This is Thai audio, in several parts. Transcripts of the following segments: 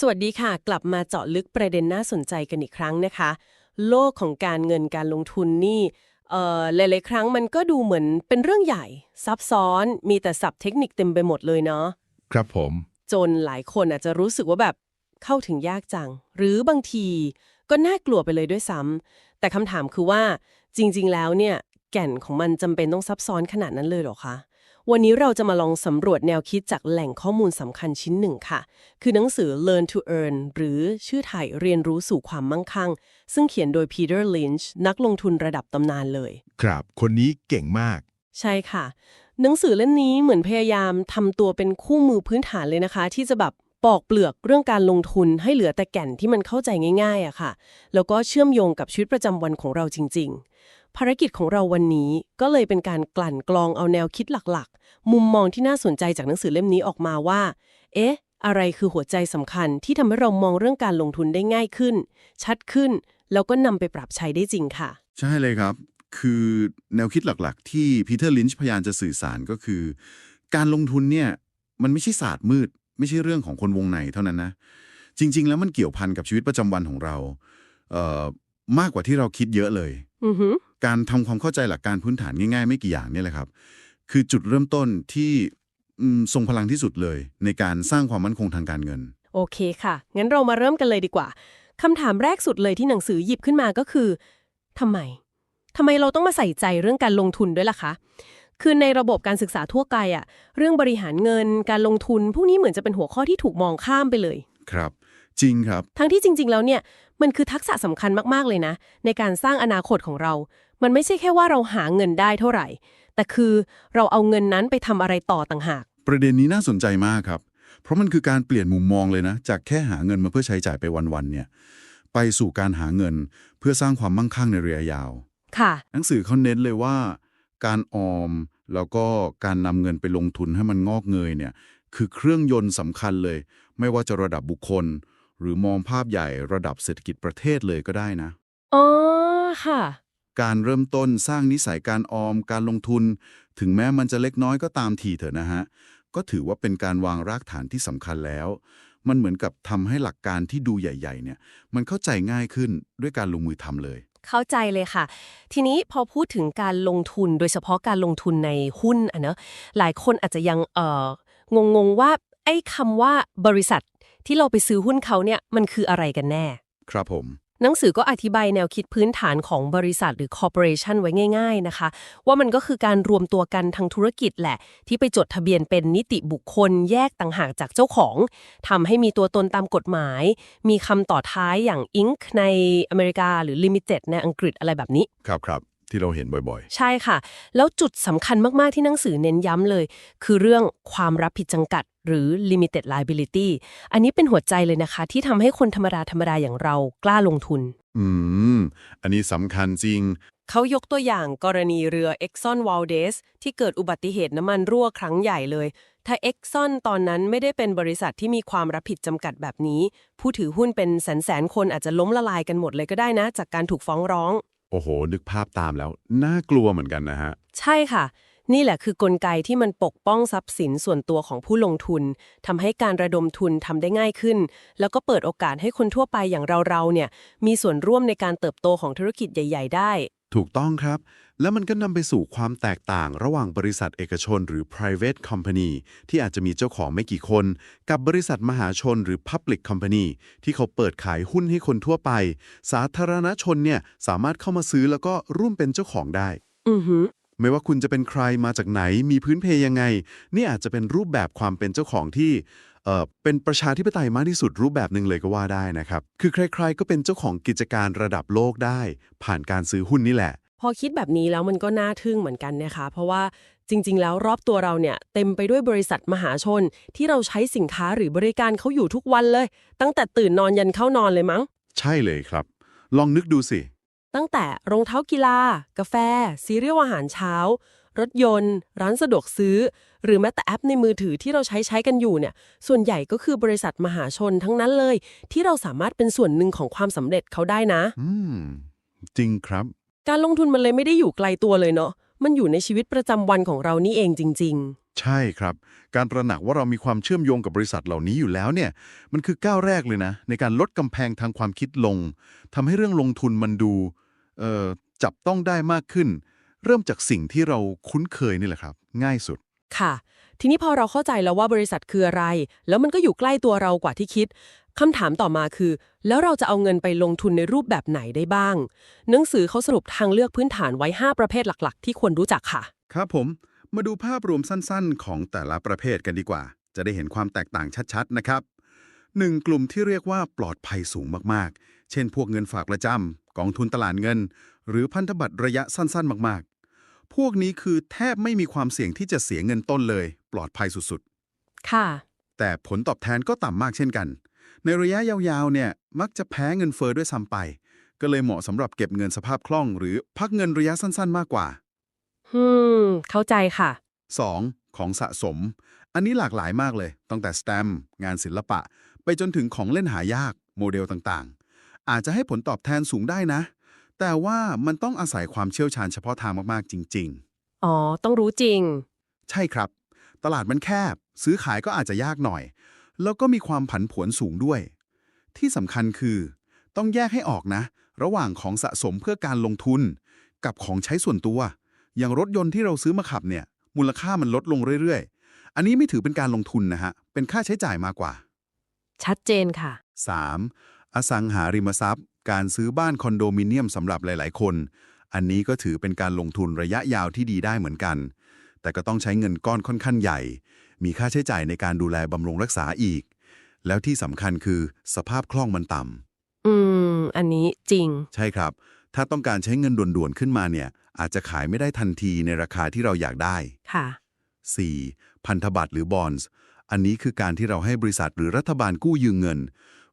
สวัสดีค่ะ กลับมาเจาะลึกประเด็นน่าสนใจกันอีกครั้งนะคะ โลกของการเงินการลงทุนนี่เอ่อหลายๆครั้งมันก็ดูเหมือนเป็นเรื่องใหญ่ ซับซ้อนมีแต่ศัพท์เทคนิคเต็มไปหมดเลยเนาะครับผม จนหลายคนอาจจะรู้สึกว่าแบบเข้าถึงยากจัง หรือบางทีก็น่ากลัวไปเลยด้วยซ้ำแต่คำถามคือว่าจริง ๆ แล้วเนี่ยแก่นของมันจำเป็นต้องซับซ้อนขนาดนั้นเลยเหรอคะ วันนี้เราจะมาลองสำรวจแนวคิดจากแหล่งข้อมูลสำคัญชิ้นหนึ่งค่ะ คือหนังสือ Learn to Earn หรือชื่อไทยเรียนรู้สู่ความมั่งคั่ง ซึ่งเขียนโดย Peter Lynch นักลงทุนระดับตำนานเลย ครับ คนนี้เก่งมาก ใช่ค่ะ หนังสือเล่มนี้เหมือนพยายามทำตัวเป็นคู่มือพื้นฐานเลยนะคะ ที่จะแบบปอกเปลือกเรื่องการลงทุนให้เหลือแต่แก่นที่มันเข้าใจง่ายๆอะค่ะ แล้วก็เชื่อมโยงกับชีวิตประจำวันของเราจริง ๆ ภารกิจของเราวันนี้ก็เลยเป็นการกลั่นกรองเอาแนวคิดหลักๆ มุมมองที่น่าสนใจจากหนังสือเล่มนี้ออกมาว่า เอ๊ะ อะไรคือหัวใจสำคัญที่ทำให้เรามองเรื่องการลงทุนได้ง่ายขึ้น ชัดขึ้น แล้วก็นำไปปรับใช้ได้จริงค่ะ ใช่เลยครับ คือแนวคิดหลักๆ ที่พีเตอร์ลินช์พยายามจะสื่อสารก็คือ การลงทุนเนี่ยมันไม่ใช่ศาสตร์มืด ไม่ใช่เรื่องของคนวงในเท่านั้นนะ จริง ๆ แล้วมันเกี่ยวพันกับชีวิตประจำวันของเราเอ่อมากกว่าที่เราคิดเยอะเลย อือหือ การทำความเข้าใจหลักการพื้นฐานง่ายๆ ไม่กี่อย่างเนี่ยแหละครับ คือจุดเริ่มต้นที่อืมทรงพลังที่สุดเลย ในการสร้างความมั่นคงทางการเงิน โอเคค่ะ งั้นเรามาเริ่มกันเลยดีกว่าคำถามแรกสุดเลยที่หนังสือหยิบขึ้นมาก็คือทำไมทำไมเราต้องมาใส่ใจเรื่องการลงทุนด้วยล่ะคะ คือในระบบการศึกษาทั่วไปอะเรื่องบริหารเงินการลงทุน พวกนี้เหมือนจะเป็นหัวข้อที่ถูกมองข้ามไปเลย ครับ จริงครับ ทั้งที่จริง ๆ แล้วเนี่ยมันคือทักษะสำคัญมากๆเลยนะ ในการสร้างอนาคตของเรา มันไม่ใช่แค่ว่าเราหาเงินได้เท่าไหร่ แต่คือเราเอาเงินนั้นไปทำอะไรต่อต่างหาก ประเด็นนี้น่าสนใจมากครับ เพราะมันคือการเปลี่ยนมุมมองเลยนะ จากแค่หาเงินมาเพื่อใช้จ่ายไปวันๆเนี่ย ไปสู่การหาเงินเพื่อสร้างความมั่งคั่งในระยะยาว ค่ะ หนังสือเขาเน้นเลยว่า การออมแล้วก็การนำเงินไปลงทุนให้มันงอกเงยเนี่ย คือเครื่องยนต์สำคัญเลย ไม่ว่าจะระดับบุคคล หรือมองภาพใหญ่ระดับเศรษฐกิจประเทศเลยก็ได้นะ อ๋อ ค่ะ การเริ่มต้นสร้างนิสัยการออม การลงทุน ถึงแม้มันจะเล็กน้อยก็ตามทีเถอะนะฮะ ก็ถือว่าเป็นการวางรากฐานที่สำคัญแล้ว มันเหมือนกับทำให้หลักการที่ดูใหญ่ ๆ เนี่ย มันเข้าใจง่ายขึ้นด้วยการลงมือทำเลย เข้าใจเลยค่ะ ทีนี้พอพูดถึงการลงทุนโดยเฉพาะการลงทุนในหุ้นอะเนอะหลายคนอาจจะยังเอ่องงงๆว่าไอ้คำว่าบริษัทที่เราไปซื้อหุ้นเขาเนี่ยมันคืออะไรกันแน่ ครับผม หนังสือก็อธิบายแนวคิดพื้นฐานของบริษัทหรือ corporation ไว้ง่าย ๆนะคะ ว่ามันก็คือการรวมตัวกันทางธุรกิจแหละ ที่ไปจดทะเบียนเป็นนิติบุคคลแยกต่างหากจากเจ้าของทำให้มีตัวตนตามกฎหมาย มีคำต่อท้ายอย่าง Inc ในอเมริกาหรือ Limited ในอังกฤษอะไรแบบนี้ ครับครับ ที่เราเห็นบ่อยใช่ค่ะ แล้วจุดสำคัญมากๆที่หนังสือเน้นย้ำเลย คือเรื่องความรับผิดจำกัด หรือ limited liability อันนี้เป็นหัวใจเลยนะคะ ที่ทำให้คนธรรมดาธรรมดาอย่างเรากล้าลงทุนๆอืม อันนี้สำคัญจริง เขายกตัวอย่างกรณีเรือ Exxon Valdez ที่เกิดอุบัติเหตุน้ำมันรั่วครั้งใหญ่เลย ถ้า Exxon ตอนนั้นไม่ได้เป็นบริษัทที่มีความรับผิดจำกัดแบบนี้ ผู้ถือหุ้นเป็นแสนแสนๆคนอาจจะล้มละลายกันหมดเลยก็ได้นะ จากการถูกฟ้องร้อง โอ้โห นึกภาพตามแล้ว น่ากลัวเหมือนกันนะฮะ ใช่ค่ะ นี่แหละคือกลไกที่มันปกป้องทรัพย์สินส่วนตัวของผู้ลงทุนทำให้การระดมทุนทำได้ง่ายขึ้น แล้วก็เปิดโอกาสให้คนทั่วไปอย่างเราๆเนี่ยมีส่วนร่วมในการเติบโตของธุรกิจใหญ่ ๆ ได้ ถูกต้องครับ แล้วมันก็นำไปสู่ความแตกต่างระหว่างบริษัทเอกชนหรือ private company ที่อาจจะมีเจ้าของไม่กี่คน กับบริษัทมหาชนหรือ public company ที่เขาเปิดขายหุ้นให้คนทั่วไป สาธารณชนเนี่ยสามารถเข้ามาซื้อแล้วก็ร่วมเป็นเจ้าของได้ อือหือไม่ว่าคุณจะเป็นใครมาจากไหนมีพื้นเพยังไง นี่อาจจะเป็นรูปแบบความเป็นเจ้าของที่ เอ่อเป็นประชาธิปไตยมากที่สุดรูปแบบหนึ่งเลยก็ว่าได้นะครับ คือใครๆ ก็เป็นเจ้าของกิจการระดับโลกได้ ผ่านการซื้อหุ้นนี่แหละ พอคิดแบบนี้แล้วมันก็น่าทึ่งเหมือนกันนะคะ เพราะว่าจริง ๆ แล้วรอบตัวเราเนี่ยเต็มไปด้วยบริษัทมหาชน ที่เราใช้สินค้าหรือบริการเขาอยู่ทุกวันเลย ตั้งแต่ตื่นนอนยันเข้านอนเลยมั้ง ใช่เลยครับ ลองนึกดูสิ ตั้งแต่รองเท้ากีฬา กาแฟซีเรียลอาหารเช้า รถยนต์ ร้านสะดวกซื้อ หรือแม้แต่แอปในมือถือที่เราใช้ใช้กันอยู่เนี่ย ส่วนใหญ่ก็คือบริษัทมหาชนทั้งนั้นเลย ที่เราสามารถเป็นส่วนหนึ่งของความสำเร็จเขาได้นะ อืม จริงครับ การลงทุนมันเลยไม่ได้อยู่ไกลตัวเลยเนาะมันอยู่ในชีวิตประจำวันของเรานี่เองจริงใช่ครับ การตระหนักว่าเรามีความเชื่อมโยงกับบริษัทเหล่านี้อยู่แล้วเนี่ย มันคือก้าวแรกเลยนะ ในการลดกำแพงทางความคิดลงทำให้เรื่องลงทุนมันดูเอ่อจับต้องได้มากขึ้น เริ่มจากสิ่งที่เราคุ้นเคยนี่แหละครับ ง่ายสุด ค่ะ ทีนี้พอเราเข้าใจแล้วว่าบริษัทคืออะไร แล้วมันก็อยู่ใกล้ตัวเรากว่าที่คิดคำถามต่อมาคือ แล้วเราจะเอาเงินไปลงทุนในรูปแบบไหนได้บ้าง หนังสือเขาสรุปทางเลือกพื้นฐานไว้ 5 ประเภทหลักๆ ที่ควรรู้จักค่ะ ครับผม มาดูภาพรวมสั้นๆ ของแต่ละประเภทกันดีกว่า จะได้เห็นความแตกต่างชัดๆ นะครับหนึ่งกลุ่มที่เรียกว่าปลอดภัยสูงมากๆ เช่น พวกเงินฝากประจำกองทุนตลาดเงิน หรือพันธบัตรระยะสั้นๆ มากๆ พวกนี้คือแทบไม่มีความเสี่ยงที่จะเสียเงินต้นเลย ปลอดภัยสุดๆ ค่ะ แต่ผลตอบแทนก็ต่ำมากเช่นกัน ในระยะยาวๆ เนี่ยมักจะแพ้เงินเฟอ้อด้วยซ้ำไป ก็เลยเหมาะสำหรับเก็บเงินสภาพคล่อง หรือพักเงินระยะสั้นๆ มากกว่า อืม เข้าใจค่ะ 2. ของสะสม อันนี้หลากหลายมากเลย ตั้งแต่สแตมป์งานศิลปะ ไปจนถึงของเล่นหายาก โมเดลต่างๆ อาจจะให้ผลตอบแทนสูงได้นะ แต่ว่ามันต้องอาศัยความเชี่ยวชาญเฉพาะทางมากๆจริงๆอ๋อ ต้องรู้จริงใช่ครับ ตลาดมันแคบ ซื้อขายก็อาจจะยากหน่อย แล้วก็มีความผันผวนสูงด้วย ที่สำคัญคือ ต้องแยกให้ออกนะ ระหว่างของสะสมเพื่อการลงทุน กับของใช้ส่วนตัว อย่างรถยนต์ที่เราซื้อมาขับเนี่ย มูลค่ามันลดลงเรื่อยๆ อันนี้ไม่ถือเป็นการลงทุนนะฮะเป็นค่าใช้จ่ายมากกว่า ชัดเจนค่ะ 3. อสังหาริมทรัพย์ การซื้อบ้านคอนโดมิเนียมสำหรับหลาย ๆ คน อันนี้ก็ถือเป็นการลงทุนระยะยาวที่ดีได้เหมือนกัน แต่ก็ต้องใช้เงินก้อนค่อนข้างใหญ่ มีค่าใช้จ่ายในการดูแลบำรุงรักษาอีก แล้วที่สำคัญคือสภาพคล่องมันต่อืม อันนี้จริงำใช่ครับ ถ้าต้องการใช้เงินด่วน ๆ ขึ้นมาเนี่ย อาจจะขายไม่ได้ทันทีในราคาที่เราอยากได้ ค่ะ 4. พันธบัตรหรือบอนส์อันนี้คือการที่เราให้บริษัทหรือรัฐบาลกู้ยืมเงิน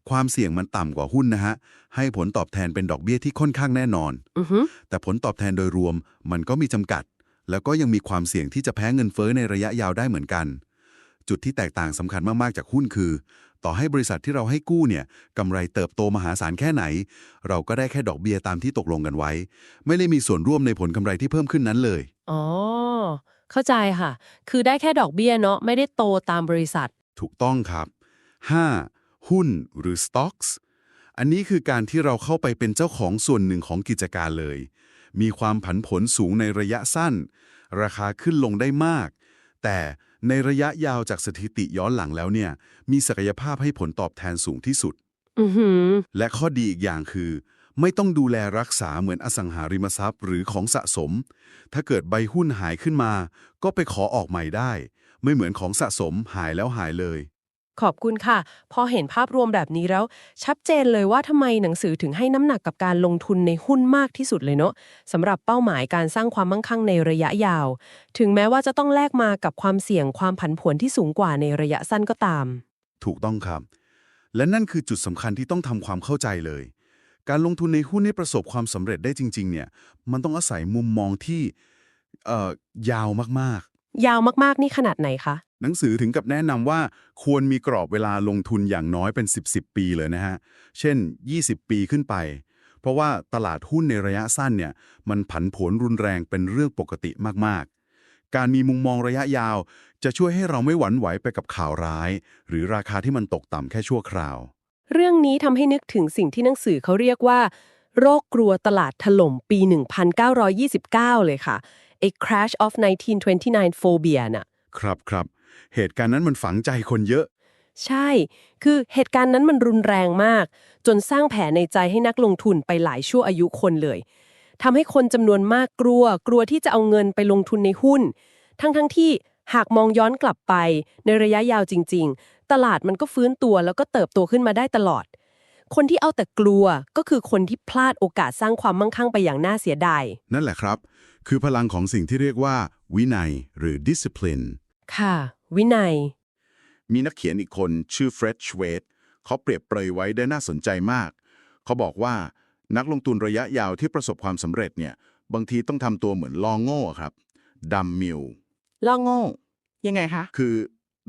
ความเสี่ยงมันต่ำกว่าหุ้นนะฮะ ให้ผลตอบแทนเป็นดอกเบี้ยที่ค่อนข้างแน่นอนอือฮึแต่ผลตอบแทนโดยรวมมันก็มีจำกัด แล้วก็ยังมีความเสี่ยงที่จะแพ้เงินเฟ้อในระยะยาวได้เหมือนกัน จุดที่แตกต่างสำคัญมาก ๆ จากหุ้นคือ ต่อให้บริษัทที่เราให้กู้เนี่ยกำไรเติบโตมหาศาลแค่ไหน เราก็ได้แค่ดอกเบี้ยตามที่ตกลงกันไว้ ไม่ได้มีส่วนร่วมในผลกำไรที่เพิ่มขึ้นนั้นเลย อ๋อ เข้าใจค่ะ คือได้แค่ดอกเบี้ยเนาะไม่ได้โตตามบริษัท ถูกต้องครับ 5. หุ้นหรือ stocks อันนี้คือการที่เราเข้าไปเป็นเจ้าของส่วนหนึ่งของกิจการเลย มีความผันผวนสูงในระยะสั้น ราคาขึ้นลงได้มาก แต่ในระยะยาวจากสถิติย้อนหลังแล้วเนี่ย มีศักยภาพให้ผลตอบแทนสูงที่สุดอือหือและข้อดีอีกอย่างคือ ไม่ต้องดูแลรักษาเหมือนอสังหาริมทรัพย์หรือของสะสม ถ้าเกิดใบหุ้นหายขึ้นมา ก็ไปขอออกใหม่ได้ ไม่เหมือนของสะสมหายแล้วหายเลย ขอบคุณค่ะ พอเห็นภาพรวมแบบนี้แล้ว ชัดเจนเลยว่าทำไมหนังสือถึงให้น้ำหนักกับการลงทุนในหุ้นมากที่สุดเลยเนาะสำหรับเป้าหมายการสร้างความมั่งคั่งในระยะยาว ถึงแม้ว่าจะต้องแลกมากับความเสี่ยงความผันผวนที่สูงกว่าในระยะสั้นก็ตาม ถูกต้องครับ และนั่นคือจุดสำคัญที่ต้องทำความเข้าใจเลย การลงทุนในหุ้นให้ประสบความสำเร็จได้จริง ๆ เนี่ย มันต้องอาศัยมุมมองที่เอ่อยาวมาก ยาวมากๆ นี่ขนาดไหนคะๆหนังสือถึงกับแนะนำว่าควรมีกรอบเวลาลงทุนอย่างน้อยเป็น 10 10 ปีเลยนะฮะ เช่น 20 ปีขึ้นไป เพราะว่าตลาดหุ้นในระยะสั้นเนี่ยมันผันผวนรุนแรงเป็นเรื่องปกติมากๆ การมีมุมมองระยะยาว จะช่วยให้เราไม่หวั่นไหวไปกับข่าวร้าย หรือราคาที่มันตกต่ำแค่ชั่วคราว เรื่องนี้ทำให้นึกถึงสิ่งที่หนังสือเขาเรียกว่า โรคกลัวตลาดถล่มปี 1929 เลยค่ะ ไอ้ crash of 1929 phobia น่ะ ครับครับ เหตุการณ์นั้นมันฝังใจคนเยอะ ใช่ คือเหตุการณ์นั้นมันรุนแรงมาก จนสร้างแผลในใจให้นักลงทุนไปหลายชั่วอายุคนเลยทำให้คนจำนวนมากกลัว กลัวที่จะเอาเงินไปลงทุนในหุ้น ทั้งๆทที่หากมองย้อนกลับไปในระยะยาวจริง ๆ ตลาดมันก็ฟื้นตัวแล้วก็เติบโตขึ้นมาได้ตลอด คนที่เอาแต่กลัวก็คือคนที่พลาดโอกาสสร้างความมั่งคั่งไปอย่างน่าเสียดาย นั่นแหละครับ คือพลังของสิ่งที่เรียกว่า วินัยหรือ discipline ค่ะ วินัย มีนักเขียนอีกคนชื่อเฟร็ดชเวดเขาเปรียบเปรยไว้ได้น่าสนใจมาก เขาบอกว่านักลงทุนระยะยาวที่ประสบความสำเร็จเนี่ยบางทีต้องทำตัวเหมือนลองโง่ครับดัมมิลลองโง่ยังไงคะคือ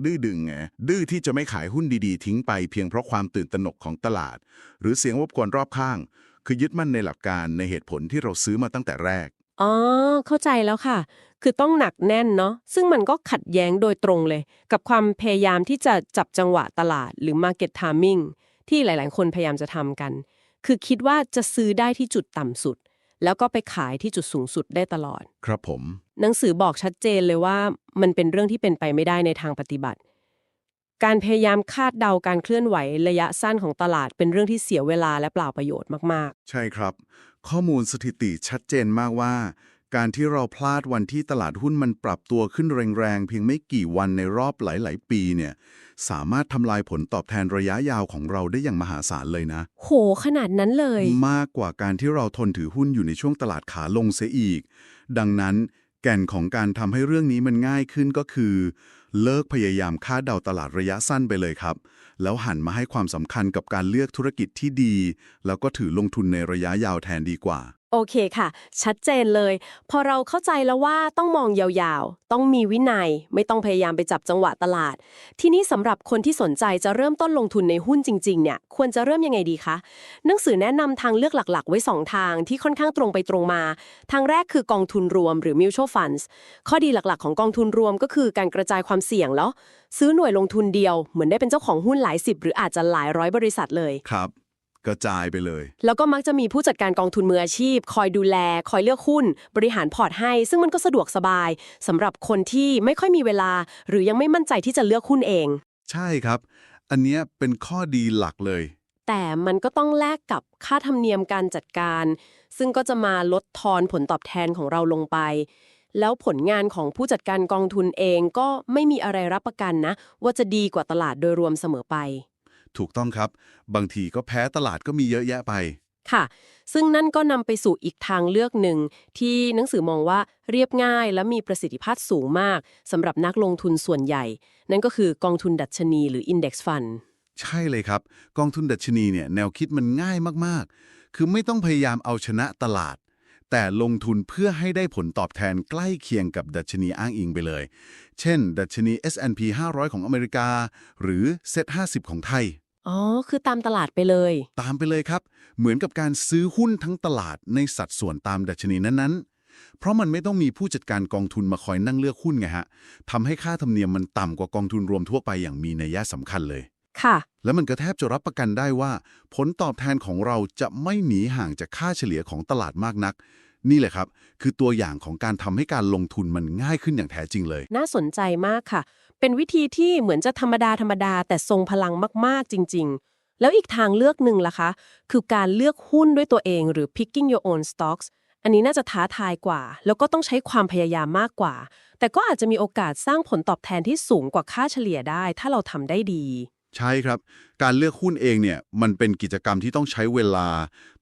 ดื้อดึงไงดื้อที่จะไม่ขายหุ้นดีๆ ทิ้งไปเพียงเพราะความตื่นตระหนกของตลาด หรือเสียงรบกวนรอบข้าง คือยึดมั่นในหลักการในเหตุผลที่เราซื้อมาตั้งแต่แรก อ๋อ เข้าใจแล้วค่ะ คือต้องหนักแน่นเนาะ ซึ่งมันก็ขัดแย้งโดยตรงเลย กับความพยายามที่จะจับจังหวะตลาดหรือ market timing ที่หลาย ๆ คนพยายามจะทำกัน คือคิดว่าจะซื้อได้ที่จุดต่ำสุด แล้วก็ไปขายที่จุดสูงสุดได้ตลอด ครับผม หนังสือบอกชัดเจนเลยว่า มันเป็นเรื่องที่เป็นไปไม่ได้ในทางปฏิบัติ การพยายามคาดเดาการเคลื่อนไหวระยะสั้นของตลาดเป็นเรื่องที่เสียเวลาและเปล่าประโยชน์มากใช่ครับ ข้อมูลสถิติชัดเจนมากว่า การที่เราพลาดวันที่ตลาดหุ้นมันปรับตัวขึ้นแรงๆ เพียงไม่กี่วันในรอบหลาย ๆ ปีเนี่ยสามารถทำลายผลตอบแทนระยะยาวของเราได้อย่างมหาศาลเลยนะๆโห ขนาดนั้นเลย มากกว่าการที่เราทนถือหุ้นอยู่ในช่วงตลาดขาลงเสียอีก ดังนั้น แก่นของการทำให้เรื่องนี้มันง่ายขึ้นก็คือ เลิกพยายามคาดเดาตลาดระยะสั้นไปเลยครับ แล้วหันมาให้ความสำคัญกับการเลือกธุรกิจที่ดี แล้วก็ถือลงทุนในระยะยาวแทนดีกว่า โอเคค่ะ ชัดเจนเลย พอเราเข้าใจแล้วว่าต้องมองยาวๆ ต้องมีวินัย ไม่ต้องพยายามไปจับจังหวะตลาด ทีนี้สำหรับคนที่สนใจจะเริ่มต้นลงทุนในหุ้นจริงๆเนี่ยควรจะเริ่มยังไงดีคะหนังสือแนะนำทางเลือกหลักๆ ไว้ 2 ทางที่ค่อนข้างตรงไปตรงมา ทางแรกคือกองทุนรวมหรือ mutual funds ข้อดีหลักๆ ของกองทุนรวมก็คือการกระจายความเสี่ยงแล้วซื้อหน่วยลงทุนเดียวเหมือนได้เป็นเจ้าของหุ้นหลายสิบหรืออาจจะหลายร้อยบริษัทเลยครับ กระจายไปเลย แล้วก็มักจะมีผู้จัดการกองทุนมืออาชีพ คอยดูแล คอยเลือกหุ้น บริหารพอร์ตให้ ซึ่งมันก็สะดวกสบายสำหรับคนที่ไม่ค่อยมีเวลา หรือยังไม่มั่นใจที่จะเลือกหุ้นเอง ใช่ครับ อันเนี้ยเป็นข้อดีหลักเลย แต่มันก็ต้องแลกกับค่าธรรมเนียมการจัดการ ซึ่งก็จะมาลดทอนผลตอบแทนของเราลงไป แล้วผลงานของผู้จัดการกองทุนเองก็ไม่มีอะไรรับประกันนะ ว่าจะดีกว่าตลาดโดยรวมเสมอไป ถูกต้องครับ บางทีก็แพ้ตลาดก็มีเยอะแยะไป ค่ะ ซึ่งนั่นก็นำไปสู่อีกทางเลือกหนึ่ง ที่หนังสือมองว่าเรียบง่ายและมีประสิทธิภาพสูงมากสำหรับนักลงทุนส่วนใหญ่ นั่นก็คือกองทุนดัชนีหรือ Index Fund ใช่เลยครับ กองทุนดัชนีเนี่ยแนวคิดมันง่ายมากๆ คือไม่ต้องพยายามเอาชนะตลาด แต่ลงทุนเพื่อให้ได้ผลตอบแทนใกล้เคียงกับดัชนีอ้างอิงไปเลย เช่น ดัชนี S&P 500 ของอเมริกา หรือ Set 50 ของไทย อ๋อ คือตามตลาดไปเลย ตามไปเลยครับ เหมือนกับการซื้อหุ้นทั้งตลาดในสัดส่วนตามดัชนีนั้นๆ เพราะมันไม่ต้องมีผู้จัดการกองทุนมาคอยนั่งเลือกหุ้นไงฮะทำให้ค่าธรรมเนียมมันต่ำกว่ากองทุนรวมทั่วไปอย่างมีนัยสำคัญเลย ค่ะ แล้วมันก็แทบจะรับประกันได้ว่า ผลตอบแทนของเราจะไม่หนีห่างจากค่าเฉลี่ยของตลาดมากนัก นี่แหละครับ คือตัวอย่างของการทำให้การลงทุนมันง่ายขึ้นอย่างแท้จริงเลย น่าสนใจมากค่ะ เป็นวิธีที่เหมือนจะธรรมดาธรรมดาแต่ทรงพลังมากๆจริง ๆ แล้วอีกทางเลือกหนึ่งล่ะคะ คือการเลือกหุ้นด้วยตัวเองหรือ picking your own stocks อันนี้น่าจะท้าทายกว่า แล้วก็ต้องใช้ความพยายามมากกว่า แต่ก็อาจจะมีโอกาสสร้างผลตอบแทนที่สูงกว่าค่าเฉลี่ยได้ ถ้าเราทำได้ดี ใช่ครับ การเลือกหุ้นเองเนี่ยมันเป็นกิจกรรมที่ต้องใช้เวลา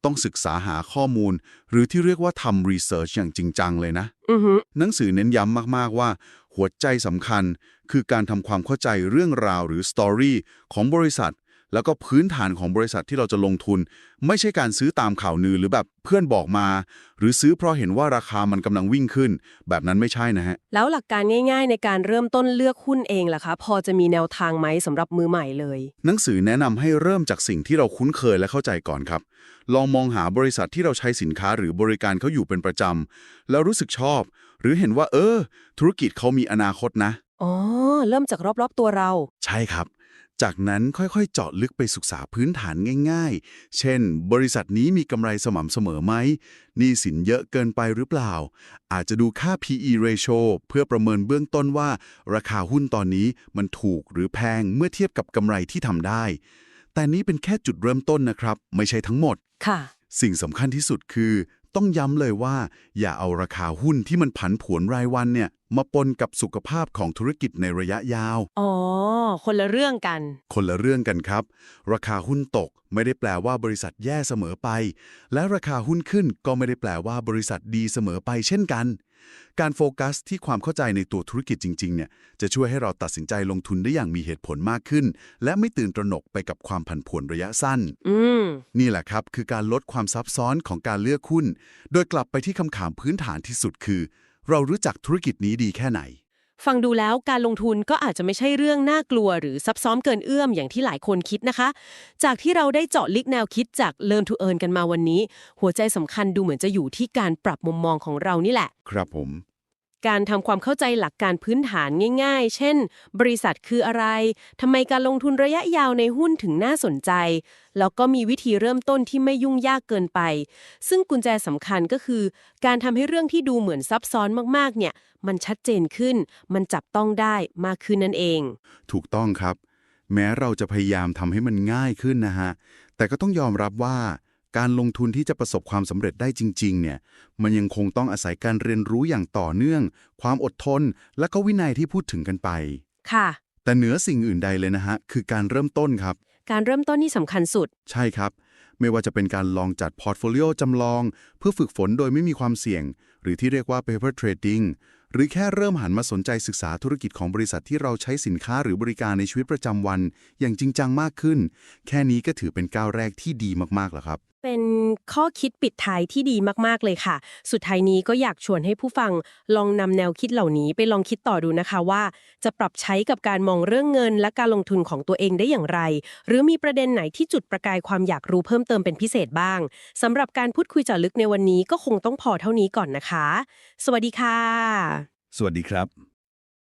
ต้องศึกษาหาข้อมูล หรือที่เรียกว่าทำรีเสิร์ชอย่างจริงจังเลยนะอือฮึหนังสือเน้นย้ำมาก ๆ ว่า หัวใจสำคัญคือการทำความเข้าใจเรื่องราวหรือสตอรี่ของบริษัท แล้วก็พื้นฐานของบริษัทที่เราจะลงทุน ไม่ใช่การซื้อตามข่าวนือหรือแบบเพื่อนบอกมา หรือซื้อเพราะเห็นว่าราคามันกำลังวิ่งขึ้น แบบนั้นไม่ใช่นะฮะ แล้วหลักการง่าย ๆ ในการเริ่มต้นเลือกหุ้นเองล่ะคะ พอจะมีแนวทางไหมสำหรับมือใหม่เลย หนังสือแนะนำให้เริ่มจากสิ่งที่เราคุ้นเคยและเข้าใจก่อนครับ ลองมองหาบริษัทที่เราใช้สินค้าหรือบริการเขาอยู่เป็นประจำแล้วรู้สึกชอบ หรือเห็นว่า เออ ธุรกิจเขามีอนาคตนะอ๋อ เริ่มจากรอบๆตัวเรา ใช่ครับ จากนั้นค่อยๆ เจาะลึกไปศึกษาพื้นฐานง่ายๆ เช่น บริษัทนี้มีกำไรสม่ำเสมอไหมหนี้สินเยอะเกินไปหรือเปล่า อาจจะดูค่า PE ratio เพื่อประเมินเบื้องต้นว่า ราคาหุ้นตอนนี้มันถูกหรือแพงเมื่อเทียบกับกำไรที่ทำได้ แต่นี้เป็นแค่จุดเริ่มต้นนะครับ ไม่ใช่ทั้งหมด ค่ะ สิ่งสำคัญที่สุดคือ ต้องย้ำเลยว่า อย่าเอาราคาหุ้นที่มันผันผวนรายวันเนี่ย มาปนกับสุขภาพของธุรกิจในระยะยาว อ๋อ คนละเรื่องกัน คนละเรื่องกันครับ ราคาหุ้นตกไม่ได้แปลว่าบริษัทแย่เสมอไป และราคาหุ้นขึ้นก็ไม่ได้แปลว่าบริษัทดีเสมอไปเช่นกัน การโฟกัสที่ความเข้าใจในตัวธุรกิจจริงๆเนี่ยจะช่วยให้เราตัดสินใจลงทุนได้อย่างมีเหตุผลมากขึ้น และไม่ตื่นตระหนกไปกับความผันผวนระยะสั้น อืม นี่แหละครับคือการลดความซับซ้อนของการเลือกหุ้น โดยกลับไปที่คำถามพื้นฐานที่สุดคือ เรารู้จักธุรกิจนี้ดีแค่ไหน ฟังดูแล้วการลงทุนก็อาจจะไม่ใช่เรื่องน่ากลัว หรือซับซ้อนเกินเอื้อมอย่างที่หลายคนคิดนะคะ จากที่เราได้เจาะลึกแนวคิดจาก Learn to Earn กันมาวันนี้ หัวใจสำคัญดูเหมือนจะอยู่ที่การปรับมุมมองของเรานี่แหละ ครับผม การทำความเข้าใจหลักการพื้นฐานง่าย ๆ เช่น บริษัทคืออะไร ทำไมการลงทุนระยะยาวในหุ้นถึงน่าสนใจ แล้วก็มีวิธีเริ่มต้นที่ไม่ยุ่งยากเกินไป ซึ่งกุญแจสำคัญก็คือ การทำให้เรื่องที่ดูเหมือนซับซ้อนมากๆ เนี่ย มันชัดเจนขึ้น มันจับต้องได้มากขึ้นนั่นเอง ถูกต้องครับ แม้เราจะพยายามทำให้มันง่ายขึ้นนะฮะ แต่ก็ต้องยอมรับว่า การลงทุนที่จะประสบความสำเร็จได้จริงๆ เนี่ย มันยังคงต้องอาศัยการเรียนรู้อย่างต่อเนื่อง ความอดทน และก็วินัยที่พูดถึงกันไป ค่ะ แต่เหนือสิ่งอื่นใดเลยนะฮะ คือการเริ่มต้นครับ การเริ่มต้นนี่สำคัญสุด ใช่ครับ ไม่ว่าจะเป็นการลองจัดพอร์ตโฟลิโอจำลอง เพื่อฝึกฝนโดยไม่มีความเสี่ยง หรือที่เรียกว่า paper trading หรือแค่เริ่มหันมาสนใจศึกษาธุรกิจของบริษัทที่เราใช้สินค้าหรือบริการในชีวิตประจำวัน อย่างจริงจังมากขึ้น แค่นี้ก็ถือเป็นก้าวแรกที่ดีมากๆแล้วครับ เป็นข้อคิดปิดท้ายที่ดีมาก ๆ เลยค่ะ สุดท้ายนี้ก็อยากชวนให้ผู้ฟังลองนำแนวคิดเหล่านี้ไปลองคิดต่อดูนะคะว่า จะปรับใช้กับการมองเรื่องเงินและการลงทุนของตัวเองได้อย่างไร หรือมีประเด็นไหนที่จุดประกายความอยากรู้เพิ่มเติมเป็นพิเศษบ้างสำหรับการพูดคุยเจาะลึกในวันนี้ก็คงต้องพอเท่านี้ก่อนนะคะ สวัสดีค่ะ สวัสดีครับ